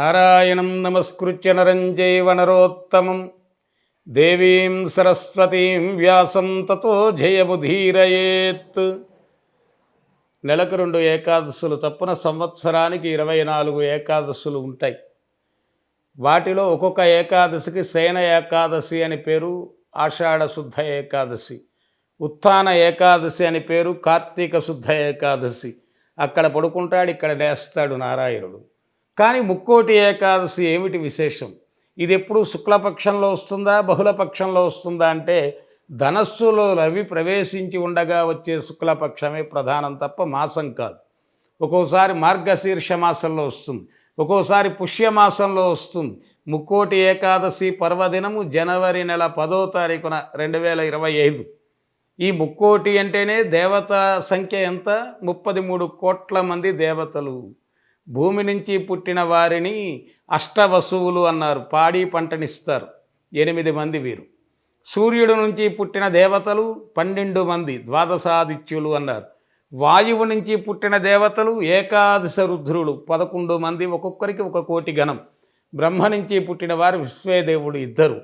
నారాయణం నమస్కృత్య నరం వనరోత్తమం నరోత్తమం. దేవీం సరస్వతీం వ్యాసం తతో జయముధీరయేత్ నెలకు రెండు ఏకాదశులు తప్పున సంవత్సరానికి ఇరవై నాలుగు ఏకాదశులు ఉంటాయి. వాటిలో ఒక్కొక్క ఏకాదశికి శయన ఏకాదశి అని పేరు ఆషాఢ శుద్ధ ఏకాదశి ఉత్థాన ఏకాదశి అని పేరు కార్తీక శుద్ధ ఏకాదశి. అక్కడ పడుకుంటాడు ఇక్కడ నేస్తాడు నారాయణుడు. కానీ ముక్కోటి ఏకాదశి ఏమిటి విశేషం? ఇది ఎప్పుడు శుక్లపక్షంలో వస్తుందా బహుళపక్షంలో వస్తుందా అంటే ధనస్సులో రవి ప్రవేశించి ఉండగా వచ్చే శుక్లపక్షమే ప్రధానం తప్ప మాసం కాదు. ఒక్కోసారి మార్గశీర్ష మాసంలో వస్తుంది ఒక్కోసారి పుష్యమాసంలో వస్తుంది. ముక్కోటి ఏకాదశి పర్వదినము జనవరి నెల పదో తారీఖున రెండు వేల ఇరవై ఐదు. ఈ ముక్కోటి అంటేనే దేవత సంఖ్య ఎంత? ముప్పది మూడు కోట్ల మంది దేవతలు. భూమి నుంచి పుట్టిన వారిని అష్టవసువులు అన్నారు. పాడి పంటనిస్తారు. ఎనిమిది మంది వీరు. సూర్యుడు నుంచి పుట్టిన దేవతలు పన్నెండు మంది. ద్వాదశాదిత్యులు అన్నారు. వాయువు నుంచి పుట్టిన దేవతలు ఏకాదశ రుద్రులు. పదకొండు మంది ఒక్కొక్కరికి ఒక కోటి గణం బ్రహ్మ నుంచి పుట్టిన వారు విశ్వేదేవుడు ఇద్దరు.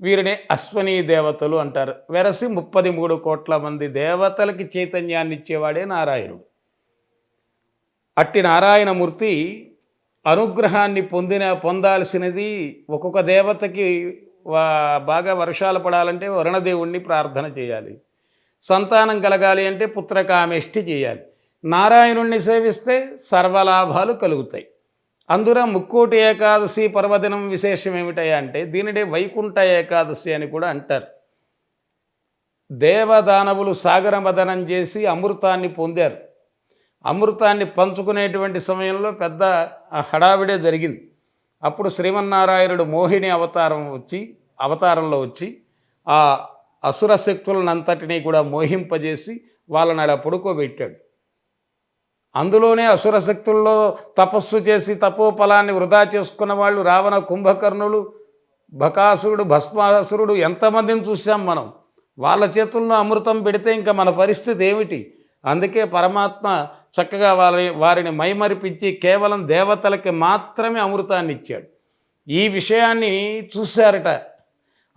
వీరిని అశ్వనీ దేవతలు అంటారు. వెరసి ముప్పది మూడు కోట్ల మంది దేవతలకి చైతన్యాన్ని ఇచ్చేవాడే నారాయణుడు. అట్టి నారాయణమూర్తి అనుగ్రహాన్ని పొందిన పొందాల్సినది ఒక్కొక్క దేవతకి వా- బాగా వర్షాలు పడాలంటే వరుణదేవుణ్ణి ప్రార్థన చేయాలి. సంతానం కలగాలి అంటే పుత్రకామేష్టి చేయాలి. నారాయణుణ్ణి సేవిస్తే సర్వలాభాలు కలుగుతాయి. అందున ముక్కోటి ఏకాదశి పర్వదినం విశేషం ఏమిటయా అంటే దీనినే వైకుంఠ ఏకాదశి అని కూడా అంటారు. దేవదానవులు సాగరమదనం చేసి అమృతాన్ని పొందారు. అమృతాన్ని పంచుకునేటువంటి సమయంలో పెద్ద హడావిడే జరిగింది. అప్పుడు శ్రీమన్నారాయణుడు మోహిని అవతారం వచ్చి అవతారంలో వచ్చి ఆ అసుర శక్తులనంతటినీ కూడా మోహింపజేసి వాళ్ళని అలా పడుకోబెట్టాడు. అందులోనే అసుర శక్తుల్లో తపస్సు చేసి తపోఫలాన్ని వృధా చేసుకున్న వాళ్ళు రావణ కుంభకర్ణులు బకాసురుడు భస్మాసురుడు ఎంతమందిని చూసాం మనం? వాళ్ళ చేతుల్లో అమృతం పెడితే ఇంకా మన పరిస్థితి ఏమిటి? అందుకే పరమాత్మ చక్కగా వారి వారిని మైమరిపించి కేవలం దేవతలకి మాత్రమే అమృతాన్ని ఇచ్చాడు. ఈ విషయాన్ని చూశారట.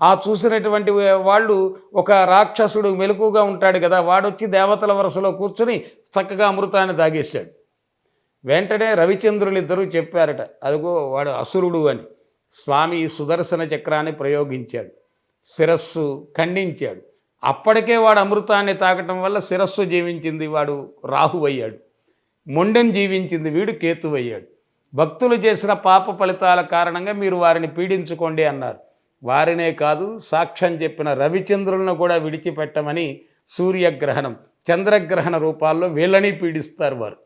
ఆ చూసినటువంటి వాళ్ళు ఒక రాక్షసుడు మెలకుగా ఉంటాడు కదా వాడొచ్చి దేవతల వరుసలో కూర్చుని చక్కగా అమృతాన్ని తాగేశాడు. వెంటనే రవిచంద్రులు ఇద్దరూ చెప్పారట అదిగో వాడు అసురుడు అని. స్వామి సుదర్శన చక్రాన్ని ప్రయోగించాడు శిరస్సు ఖండించాడు. అప్పటికే వాడు అమృతాన్ని తాగటం వల్ల శిరస్సు జీవించింది వాడు రాహువయ్యాడు మొండెం జీవించింది వీడు కేతువయ్యాడు భక్తులు చేసిన పాప ఫలితాల కారణంగా మీరు వారిని పీడించుకోండి అన్నారు. వారినే కాదు సాక్ష్యం చెప్పిన రవిచంద్రులను కూడా విడిచిపెట్టమని సూర్యగ్రహణం చంద్రగ్రహణ రూపాల్లో వీళ్ళని పీడిస్తారు వారు.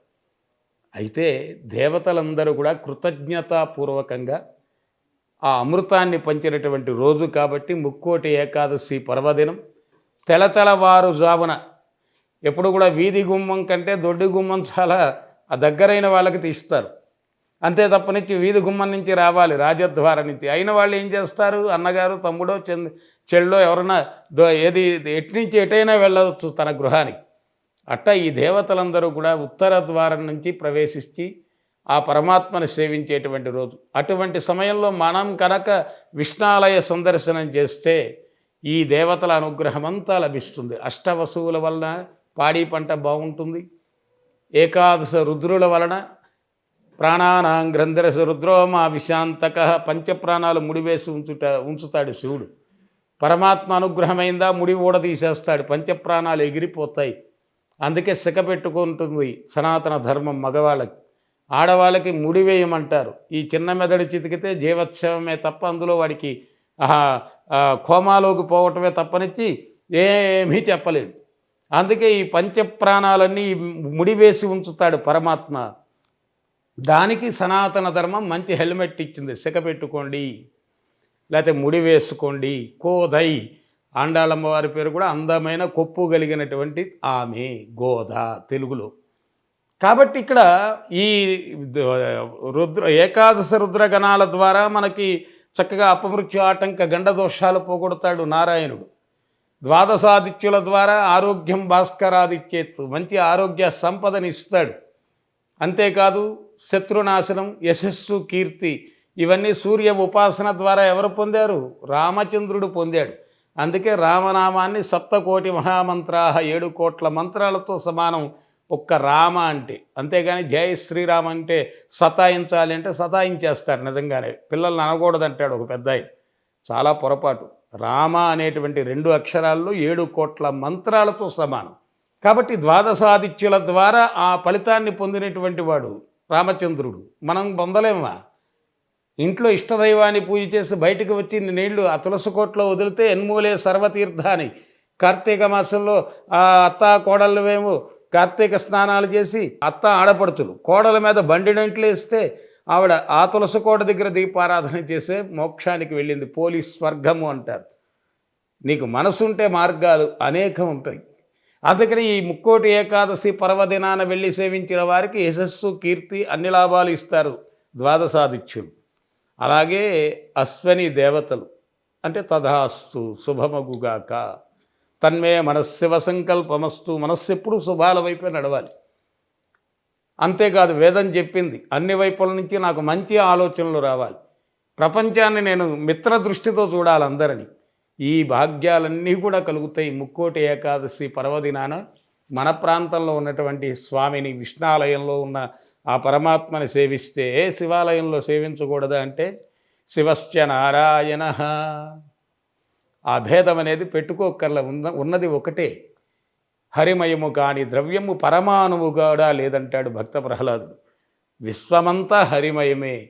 అయితే దేవతలందరూ కూడా కృతజ్ఞతాపూర్వకంగా ఆ అమృతాన్ని పంచినటువంటి రోజు కాబట్టి ముక్కోటి ఏకాదశి పర్వదినం తెలతెలవారు జాబున ఎప్పుడు కూడా వీధి గుమ్మం కంటే దొడ్డి గుమ్మం చాలా ఆ దగ్గరైన వాళ్ళకి తీస్తారు. అంతే తప్పనిచ్చి వీధి గుమ్మం నుంచి రావాలి రాజద్వారం నుంచి. అయిన వాళ్ళు ఏం చేస్తారు? అన్నగారు తమ్ముడో చెంది చెల్లో ఎవరైనా దో- ఏది ఎటు నుంచి ఎటైనా వెళ్ళవచ్చు తన గృహానికి. అట్ట ఈ దేవతలందరూ కూడా ఉత్తర ద్వారం నుంచి ప్రవేశించి ఆ పరమాత్మను సేవించేటువంటి రోజు. అటువంటి సమయంలో మనం కనుక విష్ణాలయ సందర్శనం చేస్తే ఈ దేవతల అనుగ్రహం అంతా లభిస్తుంది. అష్టవసువుల వలన పాడి పంట బాగుంటుంది. ఏకాదశ రుద్రుల వలన ప్రాణానాం గ్రంథరస రుద్రోమా విశాంతక పంచప్రాణాలు ముడివేసి ఉంచుట ఉంచుతాడు శివుడు. పరమాత్మ అనుగ్రహమైందా ముడి ఊడ తీసేస్తాడు. పంచప్రాణాలు ఎగిరిపోతాయి. అందుకే సిక పెట్టుకుంటుంది సనాతన ధర్మం మగవాళ్ళకి. ఆడవాళ్ళకి ముడి వేయమంటారు. ఈ చిన్న మెదడు చితికితే జీవోత్సవమే తప్ప అందులో వాడికి కోమాలోకి పోవటమే తప్పనిచ్చి ఏమీ చెప్పలేడు అందుకే ఈ పంచప్రాణాలన్నీ ముడివేసి ఉంచుతాడు పరమాత్మ. దానికి సనాతన ధర్మం మంచి హెల్మెట్ ఇచ్చింది. సిక పెట్టుకోండి లేకపోతే ముడి వేసుకోండి కోదై. ఆండాళమ్మ వారి పేరు కూడా అందమైన కొప్పు కలిగినటువంటి ఆమె గోధ తెలుగులో. కాబట్టి ఇక్కడ ఈ రుద్ర ఏకాదశ రుద్రగణాల ద్వారా మనకి చక్కగా అపమృత్యు ఆటంక గండదోషాలు పోగొడతాడు నారాయణుడు. ద్వాదశాదిత్యుల ద్వారా ఆరోగ్యం భాస్కరాదిత్యేత్తు మంచి ఆరోగ్య సంపదని ఇస్తాడు అంతేకాదు శత్రునాశనం యశస్సు కీర్తి ఇవన్నీ సూర్య ఉపాసన ద్వారా ఎవరు పొందారు? రామచంద్రుడు పొందాడు. అందుకే రామనామాన్ని సప్తకోటి మహామంత్రాహ ఏడు కోట్ల మంత్రాలతో సమానం ఒక్క రామ అంటే అంతేగాని జయ శ్రీరామ్ అంటే సతాయించాలి అంటే సతాయించేస్తారు నిజంగానే. పిల్లల్ని అనకూడదంటాడు ఒక పెద్ద ఆయన. చాలా పొరపాటు. రామ అనేటువంటి రెండు అక్షరాల్లో ఏడు కోట్ల మంత్రాలతో సమానం. కాబట్టి ద్వాదశాదిత్యుల ద్వారా ఆ ఫలితాన్ని పొందినటువంటి వాడు రామచంద్రుడు. మనం పొందలేమా? ఇంట్లో ఇష్టదైవాన్ని పూజ చేసి బయటకు వచ్చి నీళ్ళు ఆ తులసి కోట్లో వదిలితే ఎన్మూలే సర్వతీర్థాన్ని. కార్తీక మాసంలో ఆ అత్త కోడళ్ళు మేము కార్తీక స్నానాలు చేసి అత్త ఆడపడుతులు కోడల మీద బండిడంట్లు వేస్తే ఆవిడ ఆ తులసి కోట దగ్గర దీపారాధన చేసే మోక్షానికి వెళ్ళింది పోలీస్ స్వర్గము అంటారు. నీకు మనసుంటే మార్గాలు అనేకం ఉంటాయి. అందుకని ఈ ముక్కోటి ఏకాదశి పర్వదినాన వెళ్ళి సేవించిన వారికి యశస్సు కీర్తి అన్ని లాభాలు ఇస్తారు ద్వాదశాదిత్యులు. అలాగే అశ్వని దేవతలు అంటే తథాస్తు శుభమగుగాక. తన్మే మనశివ సంకల్పమస్తు. మనస్సు ఎప్పుడు శుభాల వైపే నడవాలి. అంతేకాదు వేదం చెప్పింది అన్ని వైపుల నుంచి నాకు మంచి ఆలోచనలు రావాలి. ప్రపంచాన్ని నేను మిత్ర దృష్టితో చూడాలి అందరినీ. ఈ భాగ్యాలన్నీ కూడా కలుగుతాయి. ముక్కోటి ఏకాదశి పర్వదినాన మన ప్రాంతంలో ఉన్నటువంటి స్వామిని విష్ణాలయంలో ఉన్న ఆ పరమాత్మని సేవిస్తే శివాలయంలో సేవించకూడదా అంటే శివశ్చ నారాయణ. ఆ భేదం అనేది పెట్టుకోకర్ల ఉన్న ఉన్నది ఒకటే. హరిమయము కాని ద్రవ్యము పరమాణువు కూడా లేదంటాడు భక్త ప్రహ్లాదుడు. విశ్వమంతా హరిమయమే.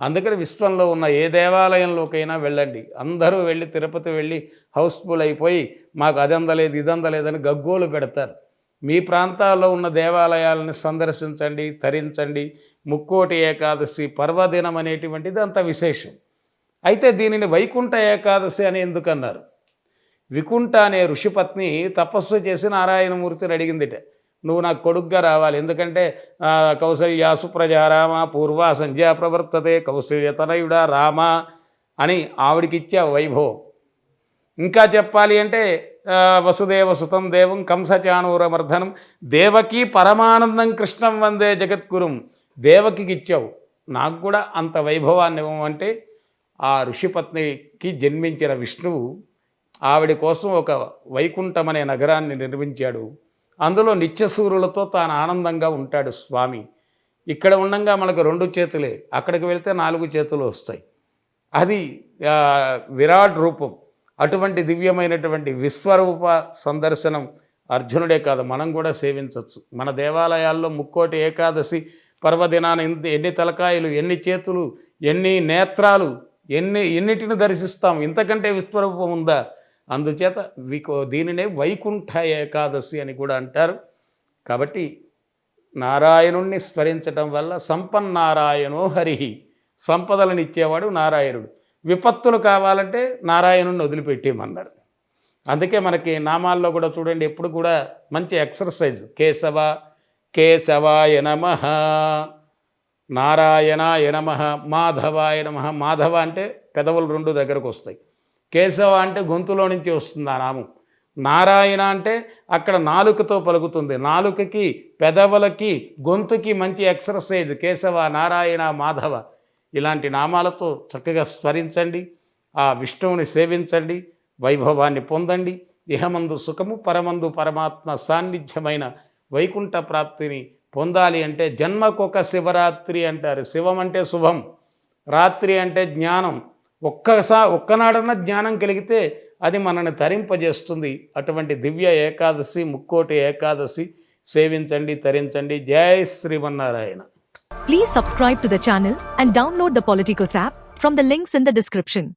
అందుకని విశ్వంలో ఉన్న ఏ దేవాలయంలోకైనా వెళ్ళండి. అందరూ వెళ్ళి తిరుపతి వెళ్ళి హౌస్ఫుల్ అయిపోయి మాకు అది అందలేదు ఇది అందలేదని గగ్గోలు పెడతారు. మీ ప్రాంతాల్లో ఉన్న దేవాలయాలను సందర్శించండి తరించండి. ముక్కోటి ఏకాదశి పర్వదినం అనేటువంటిది అంత విశేషం. అయితే దీనిని వైకుంఠ ఏకాదశి అని ఎందుకన్నారు? వికుంఠ అనే ఋషిపత్ని తపస్సు చేసి నారాయణమూర్తిని అడిగిందిట. నువ్వు నాకు కొడుగ్గా రావాలి. ఎందుకంటే ఆ, కౌసల్య సుప్రజ రామ పూర్వ సంధ్యా ప్రవర్తతే కౌశల్యతనయుడ రామ అని ఆవిడికిచ్చే వైభవం. ఇంకా చెప్పాలి అంటే వసుదేవ సుతం దేవం కంసచాణూరమర్ధనం దేవకి పరమానందం కృష్ణం వందే జగద్గురుం దేవకికి ఇచ్చావు నాకు కూడా అంత వైభవాన్ని ఇవ్వమంటే ఆ ఋషిపత్నికి జన్మించిన విష్ణువు ఆవిడ కోసం ఒక వైకుంఠం అనే నగరాన్ని నిర్మించాడు. అందులో నిత్యసూరులతో తాను ఆనందంగా ఉంటాడు స్వామి. ఇక్కడ ఉండంగా మనకు రెండు చేతులే అక్కడికి వెళ్తే నాలుగు చేతులు వస్తాయి. అది విరాట్ రూపం. అటువంటి దివ్యమైనటువంటి విశ్వరూప సందర్శనం అర్జునుడే కాదు మనం కూడా సేవించవచ్చు మన దేవాలయాల్లో ముక్కోటి ఏకాదశి పర్వదినాన ఎన్ని తలకాయలు ఎన్ని చేతులు ఎన్ని నేత్రాలు ఎన్ని ఎన్నిటిని దర్శిస్తాం? ఇంతకంటే విశ్వరూపం ఉందా? అందుచేత వికో దీనినే వైకుంఠ ఏకాదశి అని కూడా అంటారు. కాబట్టి నారాయణుణ్ణి స్మరించటం వల్ల సంపన్నారాయణో హరిహి. సంపదలను ఇచ్చేవాడు నారాయణుడు. విపత్తులు కావాలంటే నారాయణుణ్ణి వదిలిపెట్టేయమన్నారు. అందుకే మనకి నామాల్లో కూడా చూడండి ఎప్పుడు కూడా మంచి ఎక్సర్సైజ్. కేశవ కేశవాయ నమ. నారాయణాయ నమ మాధవాయ నమ. మాధవ అంటే పెదవులు రెండు దగ్గరకు వస్తాయి. కేశవ అంటే గొంతులో నుంచి వస్తుంది ఆ నామం. నారాయణ అంటే అక్కడ నాలుకతో పలుకుతుంది. నాలుకకి పెదవులకి గొంతుకి మంచి ఎక్సర్సైజ్. కేశవ నారాయణ మాధవ ఇలాంటి నామాలతో చక్కగా స్మరించండి. ఆ విష్ణువుని సేవించండి. వైభవాన్ని పొందండి. ఇహమందు సుఖము పరమందు పరమాత్మ సాన్నిధ్యమైన వైకుంఠ ప్రాప్తిని పొందాలి అంటే జన్మకొక శివరాత్రి అంటారు. శివం అంటే శుభం రాత్రి అంటే జ్ఞానం. ఒక్కసా ఒక్కనాడన్న జ్ఞానం కలిగితే అది మనల్ని తరింపజేస్తుంది. అటువంటి దివ్య ఏకాదశి ముక్కోటి ఏకాదశి సేవించండి తరించండి. జయ Srimannarayana. Please subscribe to the channel and download the Politicos app from the links in the description